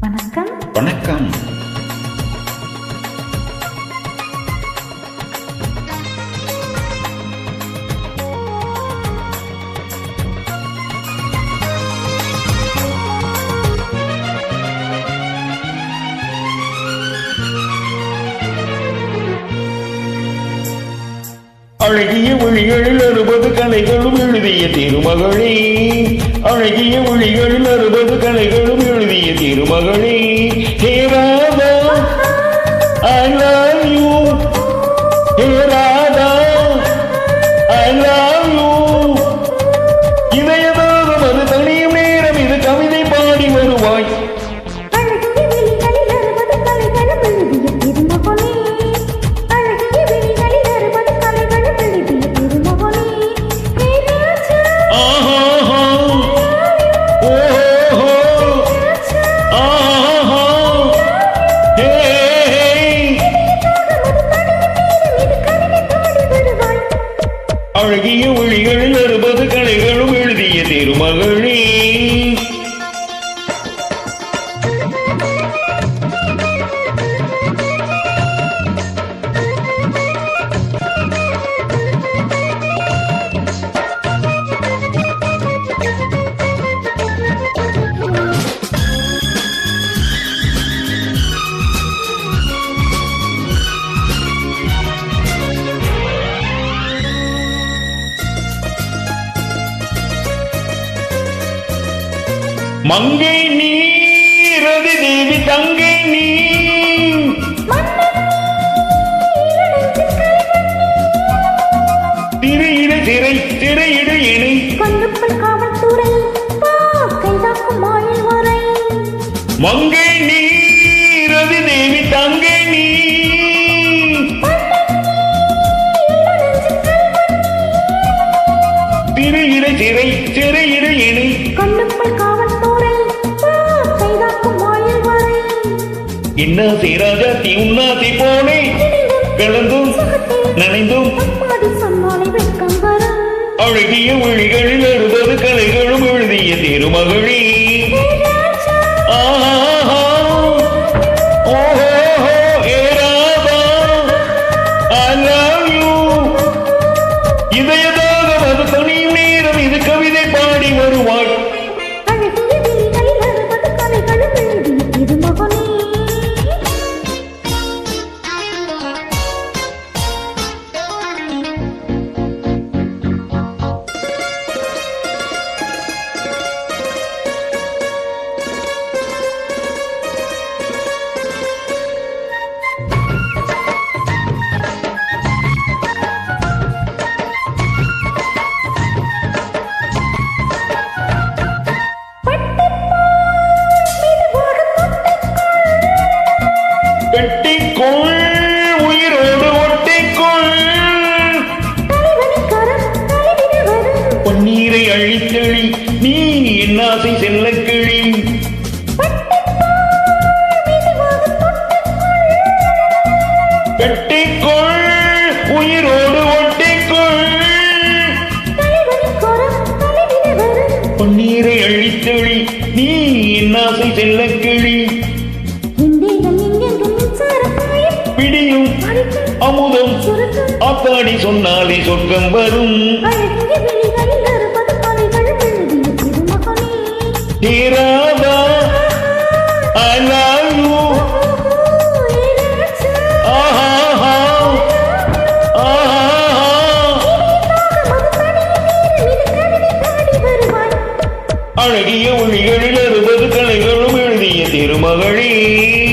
வணக்கம். வணக்கம். அழகிய ஒளிகளில் அறுபது கலைகளும் எழுதிய திருமகளே. அழகிய ஒளிகளில் அறுபது கலைகளும் எழுதிய திருமகளே அழகிய ஒளிகளில் அறுபது கலைகளும் எழுதிய திருமகளே. மங்கை நீ ரதி தேவி தங்கை நீ திரையிடு திரை திரையிடு இணை. கண்ணுக்குள் காவல்துறை கைதாக்கும் மங்கை நீ ரதி தேவி தங்கை நீ திரையிடு திரை திரையிடு இணை. கண்ணுக்குள் இன்னாசி ராஜாத்தி உன்னாசி போனே. கலந்தும் நனைந்தும். அழகிய ஒளிகளில் அறுபது கலைகளும் எழுதிய திருமகளே. ஆஹா வெட்டிக்கொள் உயிரோடு ஒட்டிக்கொள். தலைவனின் பன்னீரை அழித்தளி நீ என்னாசை செல்ல செல்லக்கிளி வெட்டிக்கொள் உயிரோடு ஒட்டிக்கொள். பொன்னீரை பன்னீரை அழித்தளி நீ என்னாசை செல்ல செல்லக்கிளி அமுதம். அப்பாடி சொன்னாலே சொர்க்கம் வரும். தீராதா? ஐ லவ் யூ ஆஹா. ஆஹா. அழகிய ஒளிகளில் அறுபது கலைகளும் எழுதிய திருமகளே.